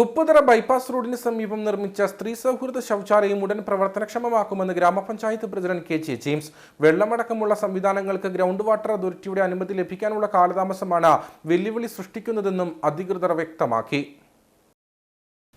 Upputhara bypass റോഡിന് സമീപം നിർമ്മിച്ച സ്ത്രീ സൗഹൃദ ശൗചാലയം ഉടൻ പ്രവർത്തനക്ഷമമാക്കുമെന്ന് ഗ്രാമപഞ്ചായത്ത് പ്രസിഡന്റ് കെ ജെ ജെയിംസ്. വെള്ളമടക്കമുള്ള സംവിധാനങ്ങൾക്ക് ഗ്രൗണ്ട് വാട്ടർ അതോറിറ്റിയുടെ അനുമതി ലഭിക്കാനുള്ള കാലതാമസമാണ് വെല്ലുവിളി സൃഷ്ടിക്കുന്നതെന്നും അധികൃതർ വ്യക്തമാക്കി.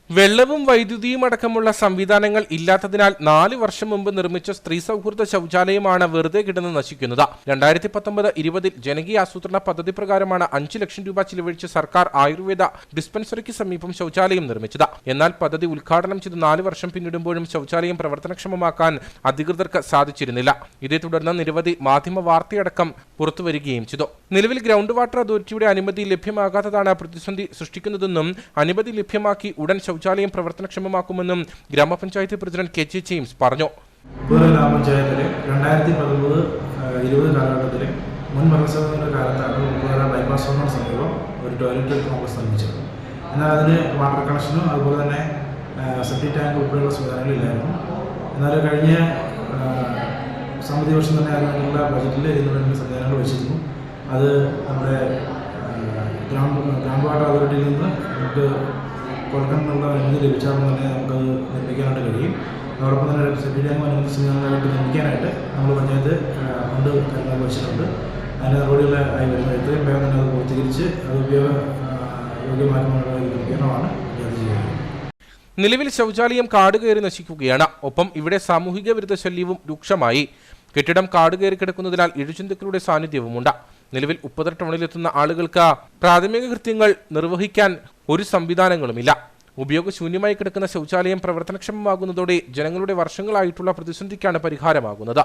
വെള്ളവും വൈദ്യുതിയും അടക്കമുള്ള സംവിധാനങ്ങൾ ഇല്ലാത്തതിനാൽ നാല് വർഷം മുമ്പ് നിർമ്മിച്ച സ്ത്രീ സൗഹൃദ ശൗചാലയമാണ് വെറുതെ കിടന്ന് നശിക്കുന്നത്. രണ്ടായിരത്തി പത്തൊമ്പത് ഇരുപതിൽ ജനകീയ ആസൂത്രണ പദ്ധതി പ്രകാരമാണ് അഞ്ച് ലക്ഷം രൂപ ചിലവഴിച്ച് സർക്കാർ ആയുർവേദ ഡിസ്പെൻസറിക്ക് സമീപം ശൗചാലയം നിർമ്മിച്ചത്. എന്നാൽ പദ്ധതി ഉദ്ഘാടനം ചെയ്ത് നാല് വർഷം പിന്നിടുമ്പോഴും ശൗചാലയം പ്രവർത്തനക്ഷമമാക്കാൻ അധികൃതർക്ക് സാധിച്ചിരുന്നില്ല. ഇതേ തുടർന്ന് നിരവധി മാധ്യമ വാർത്തയടക്കം പുറത്തുവരികയും ചെയ്തു. നിലവിൽ ഗ്രൗണ്ട് വാട്ടർ അതോറിറ്റിയുടെ അനുമതി ലഭ്യമാകാത്തതാണ് പ്രതിസന്ധി സൃഷ്ടിക്കുന്നതെന്നും അനുമതി ലഭ്യമാക്കി ഉടൻ ശൗചാലയം പ്രവർത്തനക്ഷമമാക്കുമെന്നും ഗ്രാമപഞ്ചായത്ത് പ്രസിഡന്റ് കെ ജെ ജെയിംസ് പറഞ്ഞു. ഗ്രാമപഞ്ചായത്തിലെ രണ്ടായിരത്തി പതിമൂന്ന് ഇരുപത് കാലഘട്ടത്തിലെ മുൻ ഭരണസമിതിയുടെ കാലത്താണ് ബൈപ്പാസ് റോഡിന് സമീപം ഒരു ടോയ്ലറ്റ് കോംപ്ലക്സ് നിർമ്മിച്ചത്. എന്നാൽ അതിന് വാട്ടർ കണക്ഷനും അതുപോലെ തന്നെ സെപ്റ്റി ടാങ്ക് ഉൾപ്പെടെയുള്ള സംവിധാനങ്ങളില്ലായിരുന്നു എന്നാൽ കഴിഞ്ഞ സാമ്പത്തിക വർഷം തന്നെ അതിനുള്ള ബജറ്റിൽ ഇതിന് വേണ്ട സംവിധാനങ്ങൾ വെച്ചിരുന്നു. അത് നമ്മുടെ ഗ്രാമ ഗ്രാമ വാട്ടർ അതോറിറ്റിയിൽ നിന്ന് നമുക്ക് കൊടുക്കാനുള്ള അനുമതി ലഭിച്ചാൽ തന്നെ നമുക്കത് നിർമ്മിക്കാനായിട്ട് കഴിയും. അതോടൊപ്പം തന്നെ സെപ്റ്റി ടാങ്ക് അനുമതി സംവിധാനങ്ങളായിട്ട് നിർമ്മിക്കാനായിട്ട് നമ്മൾ പഞ്ചായത്ത് ഫണ്ട് കാര്യങ്ങൾ വെച്ചിട്ടുണ്ട്. അതിന്റെ നടപടികളെ ആയി വരുന്നത് എത്രയും വേഗം തന്നെ അത് പൂർത്തീകരിച്ച് അത് ഉപയോഗ പഞ്ചായത്ത് ചെയ്യുന്നത്. നിലവിൽ ശൗചാലയം കാടുകയറി നശിക്കുകയാണ്. ഒപ്പം ഇവിടെ സാമൂഹിക വിരുദ്ധ ശല്യവും രൂക്ഷമായി. കെട്ടിടം കാട് കയറി കിടക്കുന്നതിനാൽ ഇഴജന്തുക്കളുടെ സാന്നിധ്യവുമുണ്ട്. നിലവിൽ ഉപ്പതര ടൗണിലെത്തുന്ന ആളുകൾക്ക് പ്രാഥമിക കൃത്യങ്ങൾ നിർവഹിക്കാൻ ഒരു സംവിധാനങ്ങളുമില്ല. ഉപയോഗശൂന്യമായി കിടക്കുന്ന ശൗചാലയം പ്രവർത്തനക്ഷമമാകുന്നതോടെ ജനങ്ങളുടെ വർഷങ്ങളായിട്ടുള്ള പ്രതിസന്ധിക്കാണ് പരിഹാരമാകുന്നത്.